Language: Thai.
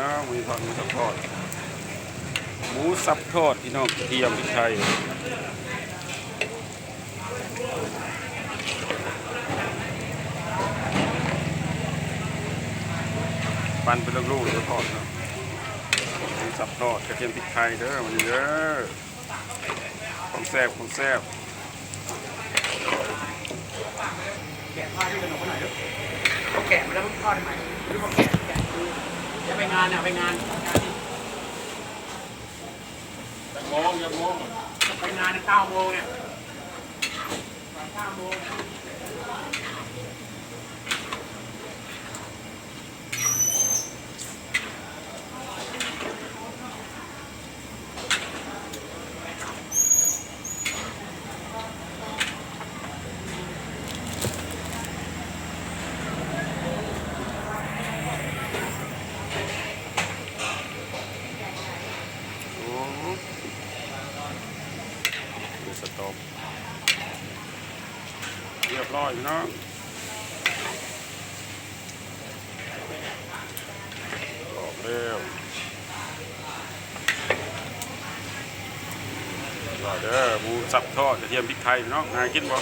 น้องมีทอดหมูสับทอดหมูสับทอดพี่น้องกระเทียมพริกไทยปั่นเป็นลูกๆแล้วทอดเนะหมูสับทอดกระเทียมพริกไทยเด้อมันเด้อของแซ่บของแซ่บแกะผ้าที่กระหนกหน่อยเด้อเขาแกะมาแล้วมันทอดใหม่หรือว่าแกะแกะคือจะไปงานเนี่ยไปงานงานนี้จะมองอย่ามองไปงานเก้าโมงเนี่ยเก้าโมง โอ้ดูส ต๊อกเรียบร้อยพี่น้องอบเร็วรอเด้อหมูสับทอดกระเทียมพริกไทยเน้องน่ากินบ่